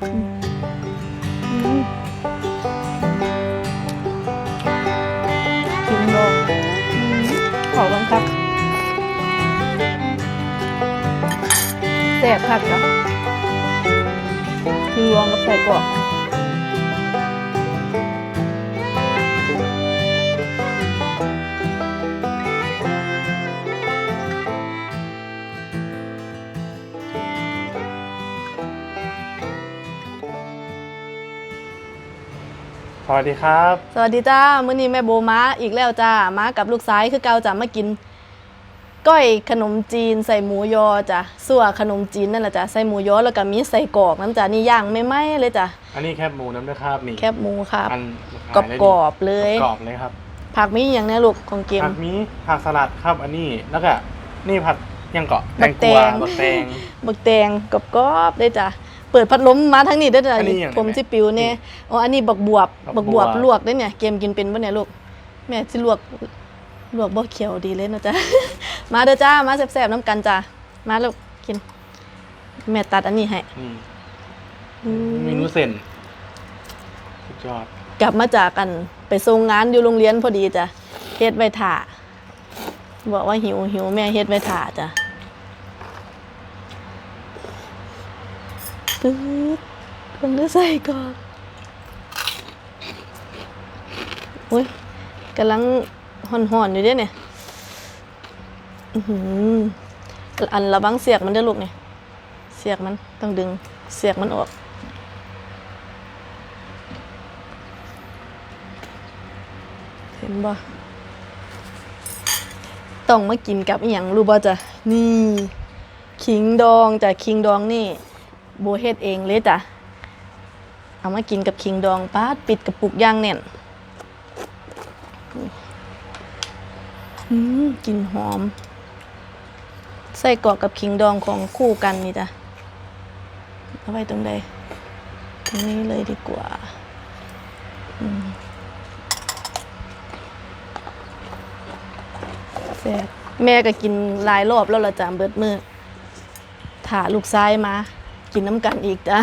กินบ่ขอบังคับแสบคักเนาะกินรวงกับใส่กรอก สวัสดีครับ สวัสดีจ้ามื้อนี้แม่โบมาอีกแล้วจ้ามากับลูกซ้ายคือเก่าจะมากิน ก้อยขนมจีนใส่หมูยอจ้ะสั่วขนมจีนนั่นแหละจ้ะใส่หมูยอแล้วก็มีใส่กรอกน้ำจ้ะนี่ย่างไม่ไหม้เลยจ้ะอันนี้แคบหมูน้ำด้วยครับนี่แคบหมูครับอันกรอบกรอบๆเลยกรอบๆเลยครับ ผักมีอย่างเนี้ยลูกของเกมผักมีผักสลัดครับอันนี้แล้วก็นี่ผัดยังเกาะบักแตงบักแตงบักแตงกรอบกรอบๆเลยจ้ะ เปิดพัดลมมาทั้งนี้ได้อจ้ะอันนี้อย่างไรผมสิปิวเนี่ยอ๋ออันนี้บักบวบบับักกบบววบ บลวกได้อเนี่ยเกมกินเป็นปะเนี่ยลูกแม่สิลวกลวกบ่เขียวดีเลยนะจ๊ะ มาเด้อจ้ามาแซ่บๆน้ำกันจ้ะมาลูกกิน แม่ตัดอันนี้ให้นี่อืมเมนูเส้นสุดยอดกลับมาจากกันไปส่งงานอยู่โรงเรียนพอดีจ้ะเฮ็ดไว้ถ่าบอกว่าหิวหิวแม่เฮ็ดไว้ถ่าจ้ะ ปึ๊ดคนได้ใส่ก่อนอุ้ยกำลังห่อนๆอยู่เด้เนี่ยอื้มอันระวังเสียกมันเด้ลูกเนี่ย เสียกมันต้องดึง เสียกมันออกเห็นบ่ต้องมากินกับอหย่างรู้บ่จ้ะนี่คิงดองจ้ะคิงดองนี่ โบเฮ็ดเองเลยจ้ะ เอามากินกับคิงดองป้าดปิดกระปุกย่างแน่นอืมกลินหอม ใส่กรอกกับคิงดองของคู่กันนี่จ้ะ เอาไว้ตรงใดตรงนี้เลยดีกว่าแซ่บแม่ก็กินหลายรอบแล้วละจ้ะเบิดมือถ่าลูกซ้ายมา กินน้ำกันอีกจ้ะ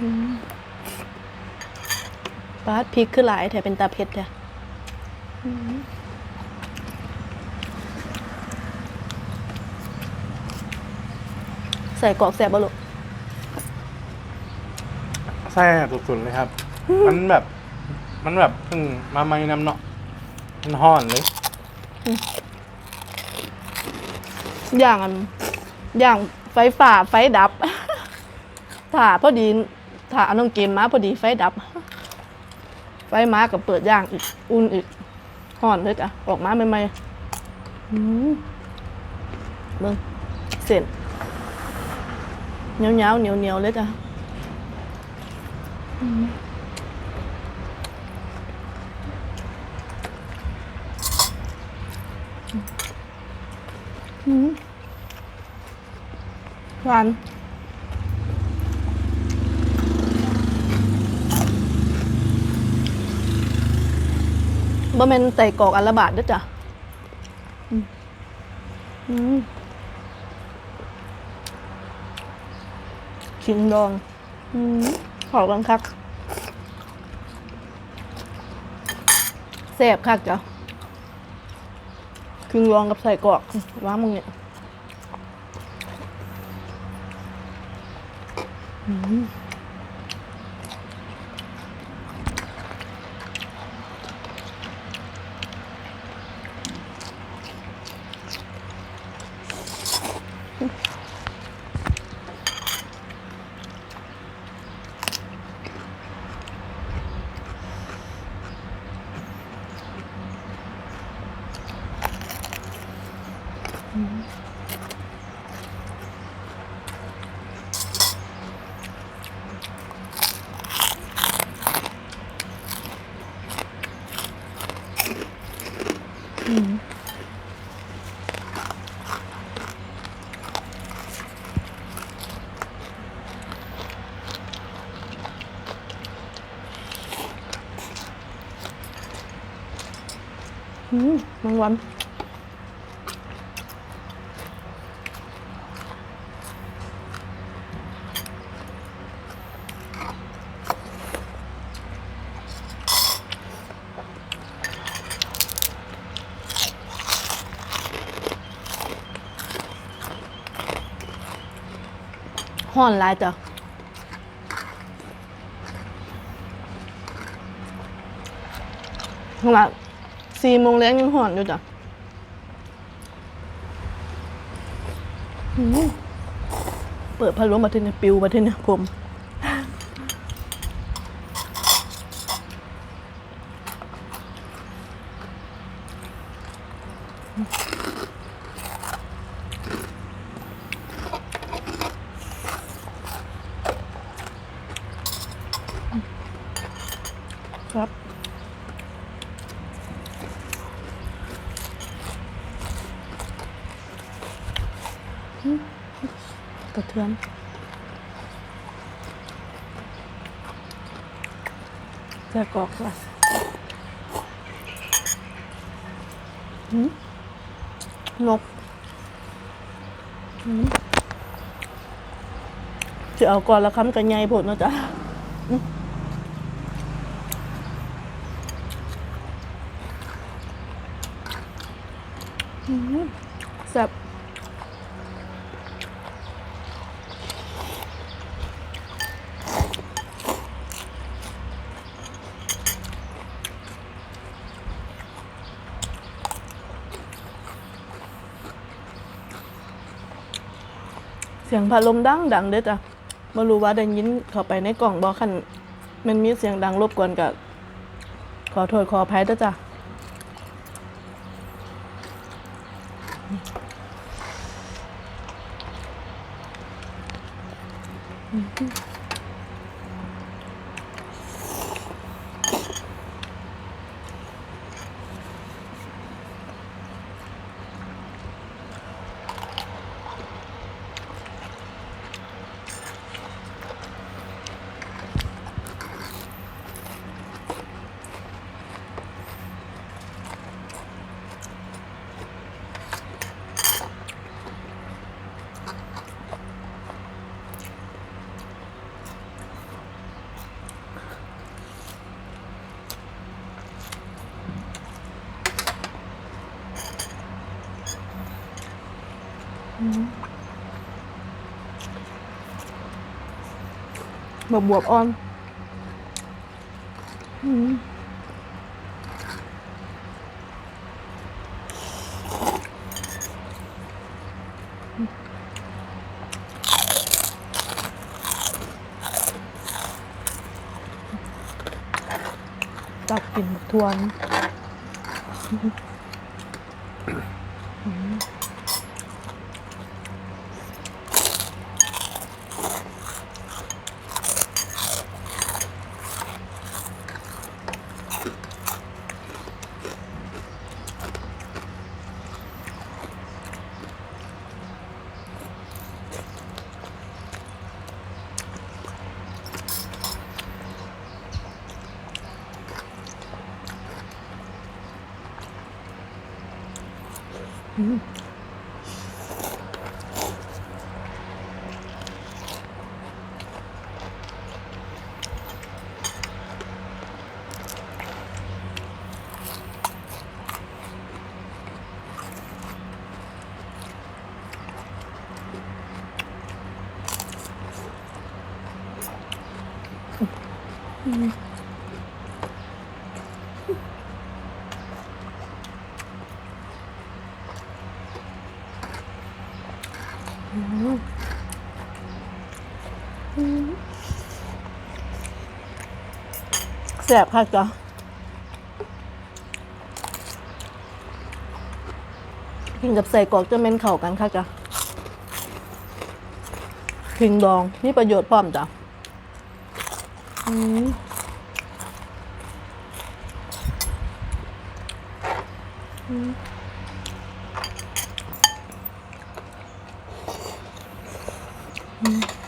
อืมปาดพริกคือหลายแถเป็นตาเผ็ดแท้อืมใส่กรอกแซ่บบ่ลูกแซ่บสุดๆเลยครับ มันแบบ มันแบบเพิ่งมาใหม่น้ำเนาะมันห่อนเลย อย่างอัน อย่างไฟฝ่าไฟดับถ่าพอดีถ่าเอาน้องเกมมาพอดีไฟดับ ไฟมากับเปิดย่างอีก อุ่นอีกห่อนเลยจ้ะออกมาใหม่ๆอืมเบิ่งเส้นเหนียวเหนียวเหนียวเหนียวๆเลยจ้ะอืมอืม หวานบ่แม่นไต่กรอกอันละบาทเด้อจ้ะอืมอืมขิงดองอืมขอกันคักแซ่บคักจ้ะขิงดองกับใส่กรอกว้ามึงเนี่ย อื มอืมมั ห่อนหลายจ้ะขนาดสี่โมงแล้งยังห่อนอยู่จ้ะเปิดพัดลมมาทีนี้ปิวมาทีนี้ผม เทือนจะกอกละหืมนกหืมจะเอาก่อนละคำกันไงผดเนาะจ๊ะแซ่บ เสียงพัดลมดังดังเด้อจ้ะไม่รู้ว่าได้ยินเข้าไปในกล่องบอคันมันมีเสียงดังรบกวนกับขอโทษขออภัยเด้อจ้ะ บวบบวบอ่อนอืมตักกินบักทวน うんうん。 แสบค่ะจ๊ะกินกับใส่กรอกจะเม่นเข่ากันค่ะจ๊ะพิงดองนี่ประโยชน์พร้อมจ้ะอืมอืมอืม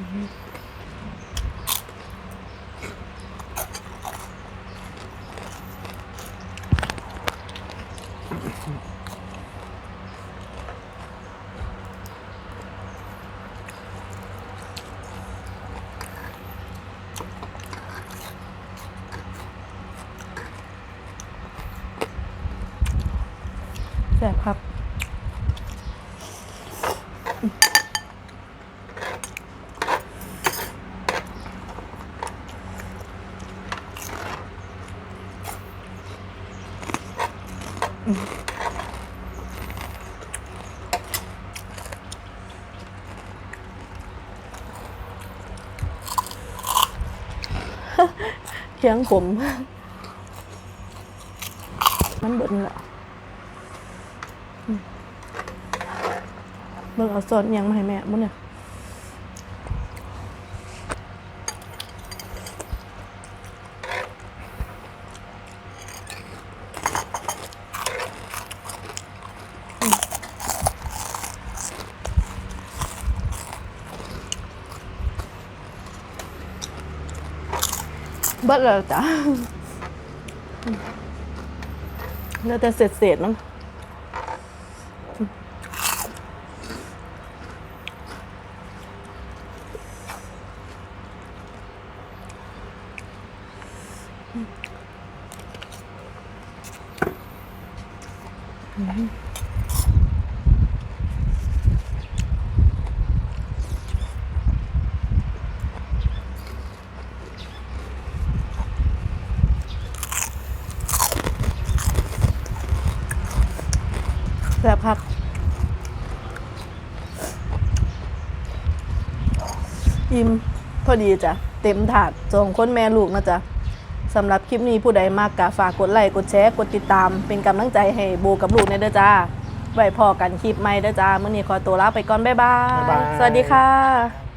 แสบครับ เคียงขมมันเบิดนละมเบิ่งเอาซอสยังมาให้แม่มุ้งเนี่ย บิดแล้วจ้ะเหลือแต่เศษเศษๆมัน แบบครับอิ่มพอดีจ้ะ เต็มถาดสองคนแม่ลูกนะจ๊ะสำหรับคลิปนี้ผู้ใดมากกะฝากกดไลค์กดแชร์กดติดตาม เป็นกำลังใจให้โบกับลูกในเด้อจ้า ไว้พอกันคลิปใหม่เด้อจ้ามื้อนี้ขอตัวลาไปก่อน บ๊ายบายบ๊ายบายสวัสดีค่ะ